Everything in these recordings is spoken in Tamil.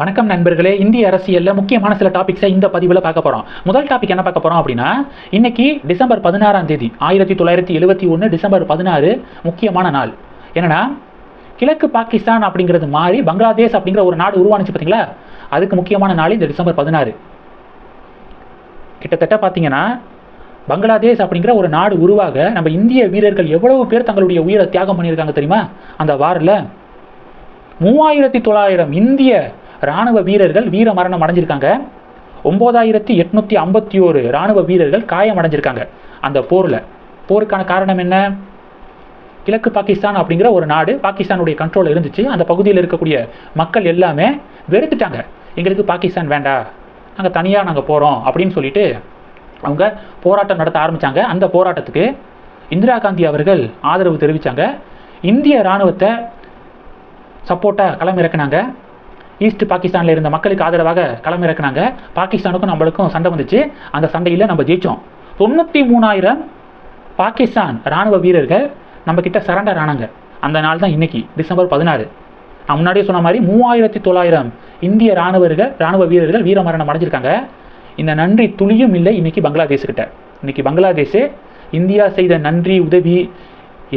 வணக்கம் நண்பர்களே. இந்திய அரசியலில் முக்கியமான சில டாபிக்ஸை இந்த பதிவில் பார்க்க போகிறோம் முதல் டாபிக் என்ன பார்க்க போகிறோம் அப்படின்னா இன்னைக்கு டிசம்பர் பதினாறாம் தேதி ஆயிரத்தி தொள்ளாயிரத்தி எழுபத்தி ஒன்று டிசம்பர் பதினாறு முக்கியமான நாள். என்னன்னா கிழக்கு பாகிஸ்தான் அப்படிங்கிறது மாதிரி பங்களாதேஷ் அப்படிங்கிற ஒரு நாடு உருவானுச்சு பார்த்தீங்களா அதுக்கு முக்கியமான நாள் இந்த டிசம்பர் பதினாறு. கிட்டத்தட்ட பார்த்தீங்கன்னா பங்களாதேஷ் அப்படிங்கிற ஒரு நாடு உருவாக நம்ம இந்திய வீரர்கள் எவ்வளவு பேர் தங்களுடைய உயிரை தியாகம் பண்ணியிருக்காங்க தெரியுமா? அந்த வாரில் மூவாயிரத்தி தொள்ளாயிரம் இந்திய ராணுவ வீரர்கள் வீர மரணம் அடைஞ்சிருக்காங்க. ஒம்பதாயிரத்தி எட்நூத்தி ஐம்பத்தி ஓரு ராணுவ வீரர்கள் காயம் அடைஞ்சிருக்காங்க அந்த போரில். போருக்கான காரணம் என்ன? கிழக்கு பாகிஸ்தான் அப்படிங்கிற ஒரு நாடு பாகிஸ்தானுடைய கண்ட்ரோல் இருந்துச்சு. அந்த பகுதியில் இருக்கக்கூடிய மக்கள் எல்லாமே வெறுத்துட்டாங்க. எங்களுக்கு பாகிஸ்தான் வேண்டாம் நாங்கள் தனியாக நாங்கள் போகிறோம் அப்படின்னு சொல்லிட்டு அவங்க போராட்டம் நடத்த ஆரம்பித்தாங்க அந்த போராட்டத்துக்கு இந்திரா காந்தி அவர்கள் ஆதரவு தெரிவித்தாங்க இந்திய இராணுவத்தை சப்போர்ட்டாக களமிறக்குனாங்க. ஈஸ்ட் பாகிஸ்தானில் இருந்த மக்களுக்கு ஆதரவாக களமிறக்குனாங்க. பாகிஸ்தானுக்கும் நம்மளுக்கும் சண்டை வந்துச்சு. அந்த சண்டையில் நம்ம ஜெயித்தோம் தொண்ணூற்றி மூணாயிரம் பாகிஸ்தான் ராணுவ வீரர்கள் நம்ம கிட்ட சரண்டர் ஆனாங்க. அந்த நாள் தான் இன்றைக்கி டிசம்பர் பதினாறு. நான் முன்னாடியே சொன்ன மாதிரி மூவாயிரத்தி தொள்ளாயிரம் இந்திய ராணுவர்கள் ராணுவ வீரர்கள் வீரமரணம் அடைஞ்சிருக்காங்க. இந்த நன்றி துளியும் இல்லை இன்னைக்கு பங்களாதேஷ்கிட்ட. இன்றைக்கி பங்களாதேஷ் இந்தியா செய்த நன்றி உதவி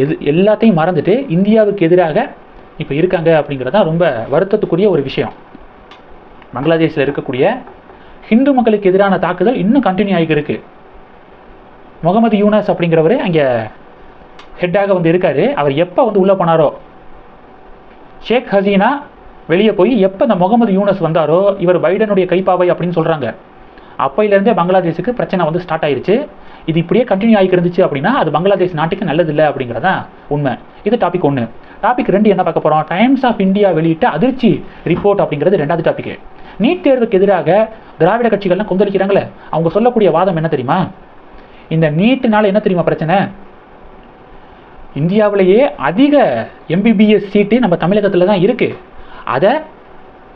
எது எல்லாத்தையும் மறந்துட்டு இந்தியாவுக்கு எதிராக இப்போ இருக்காங்க அப்படிங்கிறது தான் ரொம்ப வருத்தத்துக்குரிய ஒரு விஷயம். பங்களாதேஷில் இருக்கக்கூடிய ஹிந்து மக்களுக்கு எதிரான தாக்குதல் இன்னும் கண்டினியூ ஆகிட்டு இருக்கு. முகமது யூனஸ் அப்படிங்கிறவர் அங்கே ஹெட்டாக வந்து இருக்கார். அவர் எப்போ வந்து உள்ளே போனாரோ ஷேக் ஹசீனா வெளியே போய் எப்போ இந்த முகமது யூனஸ் வந்தாரோ இவர் பைடனுடைய கைப்பாவை அப்படின்னு சொல்கிறாங்க அப்போயிலேருந்தே பங்களாதேஷுக்கு பிரச்சனை வந்து ஸ்டார்ட் ஆயிருச்சு. இது இப்படியே கண்டினியூ ஆகிட்டு இருந்துச்சு அப்படின்னா அது பங்களாதேஷ் நாட்டுக்கு நல்லதில்லை அப்படிங்கிறதான் உண்மை. இது டாபிக் ஒன்று டாபிக் ரெண்டு என்ன பார்க்க போகிறோம் டைம்ஸ் ஆஃப் இந்தியா வெளியிட்ட அதிர்ச்சி ரிப்போர்ட் அப்படிங்கிறது ரெண்டாவது டாபிக் நீட் தேர்வுக்கு எதிராக திராவிட கட்சிகள்லாம் கொந்தளிக்கிறாங்களே அவங்க சொல்லக்கூடிய வாதம் என்ன தெரியுமா? இந்த நீட்டுனால என்ன தெரியுமா பிரச்சனை? இந்தியாவிலேயே அதிக எம்பிபிஎஸ் சீட்டு நம்ம தமிழகத்தில் தான் இருக்குது அதை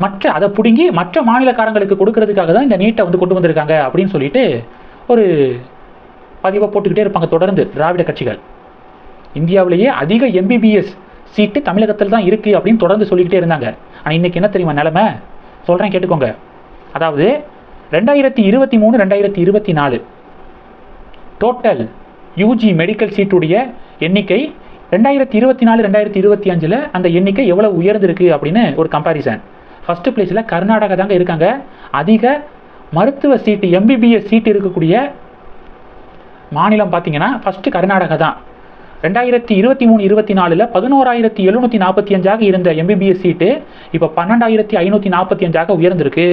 மற்ற அதை பிடுங்கி மற்ற மாநிலக்காரங்களுக்கு கொடுக்கறதுக்காக தான் இந்த நீட்டை வந்து கொண்டு வந்திருக்காங்க அப்படின்னு சொல்லிட்டு ஒரு பதிவை போட்டுக்கிட்டே இருப்பாங்க தொடர்ந்து திராவிட கட்சிகள். இந்தியாவிலேயே அதிக எம்பிபிஎஸ் சீட்டு தமிழகத்தில் தான் இருக்குது அப்படின்னு தொடர்ந்து சொல்லிக்கிட்டே இருந்தாங்க. ஆனால் இன்றைக்கி என்ன தெரியுமா நிலமை? சொல்கிறேன் கேட்டுக்கோங்க. அதாவது ரெண்டாயிரத்தி இருபத்தி மூணு ரெண்டாயிரத்தி இருபத்தி நாலு டோட்டல் யூஜி மெடிக்கல் சீட்டுடைய எண்ணிக்கை ரெண்டாயிரத்தி இருபத்தி நாலு ரெண்டாயிரத்தி இருபத்தி அஞ்சில் அந்த எண்ணிக்கை எவ்வளோ உயர்ந்திருக்கு அப்படின்னு ஒரு கம்பாரிசன் ஃபஸ்ட்டு பிளேஸில் கர்நாடகா தாங்க இருக்காங்க. அதிக மருத்துவ சீட்டு எம்பிபிஎஸ் சீட்டு இருக்கக்கூடிய மாநிலம் பார்த்தீங்கன்னா ஃபஸ்ட்டு கர்நாடகா தான். ரெண்டாயிரத்தி இருபத்தி மூணு இருபத்தி நாலில் பதினோராயிரத்தி எழுநூற்றி நாற்பத்தி அஞ்சாக இருந்த எம்பிபிஎஸ் சீட்டு இப்போ பன்னெண்டாயிரத்தி ஐநூற்றி நாற்பத்தி அஞ்சாக உயர்ந்திருக்கு.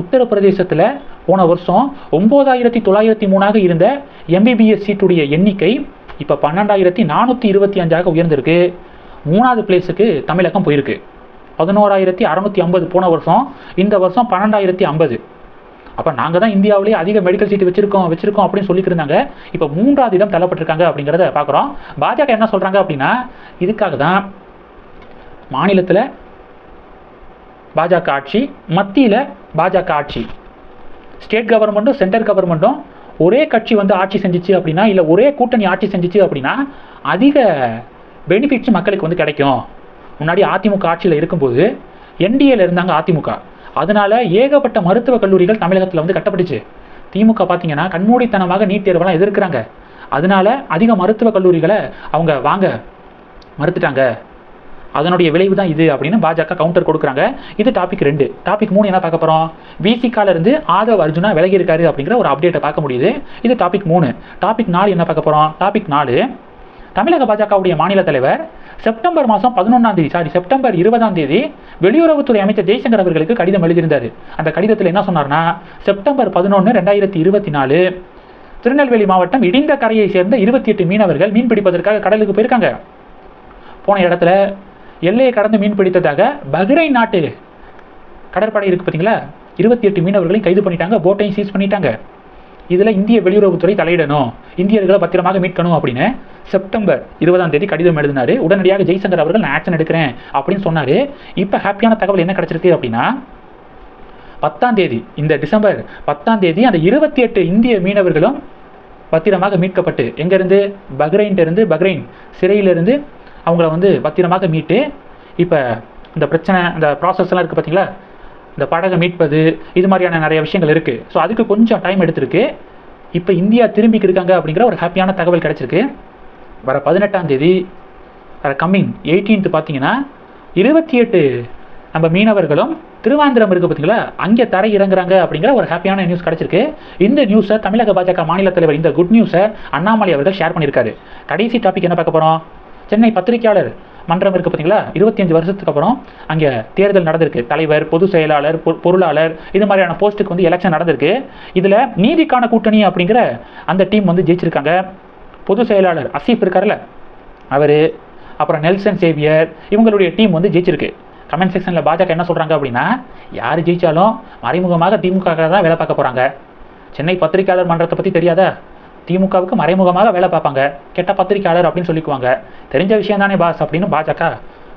உத்தரப்பிரதேசத்தில் போன வருஷம் ஒம்போதாயிரத்தி தொள்ளாயிரத்தி மூணாக இருந்த எம்பிபிஎஸ் சீட்டுடைய எண்ணிக்கை இப்போ பன்னெண்டாயிரத்தி நானூற்றி இருபத்தி அஞ்சாக உயர்ந்திருக்கு. மூணாவது பிளேஸுக்கு தமிழகம் போயிருக்கு. பதினோராயிரத்தி அறநூற்றி ஐம்பது போன வருஷம் இந்த வருஷம் பன்னெண்டாயிரத்தி ஐம்பது. அப்போ நாங்கள் தான் இந்தியாவிலேயே அதிக மெடிக்கல் சீட்டு வச்சிருக்கோம் வச்சிருக்கோம் அப்படின்னு சொல்லியிருந்தாங்க இப்போ மூன்றாவது இடம் தள்ளப்பட்டிருக்காங்க அப்படிங்கிறத பார்க்குறோம் பாஜக என்ன சொல்கிறாங்க அப்படின்னா இதுக்காக தான் மாநிலத்தில் பாஜக ஆட்சி மத்தியில் பாஜக ஆட்சி. ஸ்டேட் கவர்மெண்ட்டும் சென்ட்ரல் கவர்மெண்ட்டும் ஒரே கட்சி வந்து ஆட்சி செஞ்சிச்சு அப்படின்னா இல்லை ஒரே கூட்டணி ஆட்சி செஞ்சுச்சு அப்படின்னா அதிக பெனிஃபிட்ஸ் மக்களுக்கு வந்து கிடைக்கும். முன்னாடி அதிமுக ஆட்சியில் இருக்கும்போது என்டிஏல இருந்தாங்க அதிமுக. அதனால ஏகப்பட்ட மருத்துவக் கல்லூரிகள் தமிழகத்தில் வந்து கட்டப்பட்டுச்சு. திமுக பார்த்தீங்கன்னா கண்மூடித்தனமாக நீட் தேர்வெல்லாம் எதிர்க்கிறாங்க. அதனால அதிக மருத்துவக் கல்லூரிகளை அவங்க வாங்க மறுத்துட்டாங்க. அதனுடைய விளைவு தான் இது அப்படின்னு பாஜக கவுண்டர் கொடுக்குறாங்க. இது டாபிக் ரெண்டு. டாபிக் மூணு என்ன பார்க்க போகிறோம் விசிகால இருந்து ஆதவ் அர்ஜுனா விலகி இருக்காரு அப்படிங்கிற ஒரு அப்டேட்டை பார்க்க முடியுது. இது டாபிக் மூணு. டாபிக் நாலு என்ன பார்க்க போகிறோம் டாபிக் நாலு. தமிழக பாஜகவுடைய மாநில தலைவர் செப்டம்பர் மாதம் பதினொன்றாம் தேதி சாரி செப்டம்பர் இருபதாம் தேதி வெளியுறவுத்துறை அமைச்சர் ஜெய்சங்கர் அவர்களுக்கு கடிதம் எழுதியிருந்தார். அந்த கடிதத்தில் என்ன சொன்னார்னா செப்டம்பர் பதினொன்று ரெண்டாயிரத்தி இருபத்தி நாலு திருநெல்வேலி மாவட்டம் இடிந்த கரையை சேர்ந்த இருபத்தி எட்டு மீனவர்கள் மீன் பிடிப்பதற்காக கடலுக்கு போயிருக்காங்க. போன இடத்துல எல்லையை கடந்து மீன் பிடித்ததாக பஹ்ரைன் நாட்டு கடற்படை இருக்குது பார்த்தீங்களா இருபத்தி எட்டு மீனவர்களையும் கைது பண்ணிட்டாங்க போட்டையும் சீஸ் பண்ணிட்டாங்க. இதில் இந்திய வெளியுறவுத்துறை தலையிடணும். இந்தியர்களை பத்திரமாக மீட்கணும் அப்படின்னு செப்டம்பர் இருபதாம் தேதி கடிதம் எழுதினாரு. உடனடியாக ஜெய்சங்கர் அவர்கள் நான் ஆக்ஷன் எடுக்கிறேன் அப்படின்னு சொன்னார். இப்போ ஹாப்பியான தகவல் என்ன கிடைச்சிருக்கு அப்படின்னா பத்தாம் தேதி இந்த டிசம்பர் பத்தாம் தேதி அந்த இருபத்தி எட்டு இந்திய மீனவர்களும் பத்திரமாக மீட்கப்பட்டு எங்கேருந்து? பஹ்ரைன்ட்டு இருந்து பஹ்ரைன் சிறையிலிருந்து அவங்கள வந்து பத்திரமாக மீட்டு இப்போ இந்த பிரச்சனை அந்த ப்ராசஸ் எல்லாம் இருக்குது பார்த்தீங்களா இந்த படகை மீட்பது இது மாதிரியான நிறைய விஷயங்கள் இருக்குது ஸோ அதுக்கு கொஞ்சம் டைம் எடுத்திருக்கு. இப்போ இந்தியா திரும்பிக்கு இருக்காங்க அப்படிங்கிற ஒரு ஹாப்பியான தகவல் கிடச்சிருக்கு. வர பதினெட்டாம் தேதி வர கம்மிங் எயிட்டீன்த் பார்த்தீங்கன்னா இருபத்தி எட்டு நம்ம மீனவர்களும் திருவாந்திரம் இருக்குது பார்த்தீங்களா? அங்கே தரை இறங்குறாங்க அப்படிங்கிற ஒரு ஹாப்பியான நியூஸ் கிடச்சிருக்கு. இந்த நியூஸை தமிழக பாஜக மாநில தலைவர் இந்த குட் நியூஸை அண்ணாமலை அவர்கள் ஷேர் பண்ணியிருக்காரு. கடைசி டாபிக் என்ன பார்க்க போகிறோம் சென்னை பத்திரிகையாளர் மன்றம் இருக்குது பார்த்தீங்களா இருபத்தஞ்சு வருஷத்துக்கு அப்புறம் அங்கே தேர்தல் நடந்திருக்கு. தலைவர் பொதுச் செயலாளர் பொ- பொருளாளர் இது மாதிரியான போஸ்ட்டுக்கு வந்து எலெக்ஷன் நடந்திருக்கு. இதில் நீதிக்கான கூட்டணி அப்படிங்கிற அந்த டீம் வந்து ஜெயிச்சிருக்காங்க. பொதுச் செயலாளர் அசீஃப் இருக்கார்ல அவர் அப்புறம் நெல்சன் சேவியர் இவங்களுடைய டீம் வந்து ஜெயிச்சிருக்கு. கமெண்ட் செக்ஷனில் பாஜக என்ன சொல்கிறாங்க அப்படின்னா யார் ஜெயித்தாலும் மறைமுகமாக திமுக தான் வேலை பார்க்க போகிறாங்க சென்னை பத்திரிகையாளர் மன்றத்தை பற்றி தெரியாதா? திமுகவுக்கு மறைமுகமாக வேலை பார்ப்பாங்க. கெட்ட பத்திரிகையாளர் அப்படின்னு சொல்லிக்குவாங்க. தெரிஞ்ச விஷயம் தானே பாஸ் அப்படின்னு பாஜக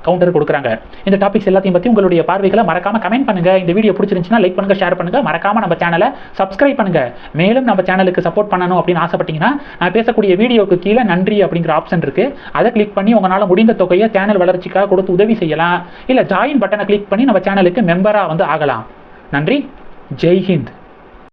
கவுண்டர் கொடுக்குறாங்க. இந்த டாபிக்ஸ் எல்லாத்தையும் பற்றி உங்களுடைய பார்வைகளை மறக்காம கமெண்ட் பண்ணுங்க. இந்த வீடியோ பிடிச்சிருந்துச்சுன்னா லைக் பண்ணுங்க ஷேர் பண்ணுங்க. மறக்காம நம்ம சேனலை சப்ஸ்கிரைப் பண்ணுங்க. மேலும் நம்ம சேனலுக்கு சப்போர்ட் பண்ணணும் அப்படின்னு ஆசைப்பட்டீங்கன்னா நான் பேசக்கூடிய வீடியோக்கு கீழே நன்றி அப்படிங்கிற ஆப்ஷன் இருக்கு. அதை கிளிக் பண்ணி உங்களால் முடிந்த தொகையை சேனல் வளர்ச்சிக்காக கொடுத்து உதவி செய்யலாம். இல்லை ஜாயின் பட்டனை கிளிக் பண்ணி நம்ம சேனலுக்கு மெம்பராக வந்து ஆகலாம். நன்றி. ஜெய் ஹிந்த்.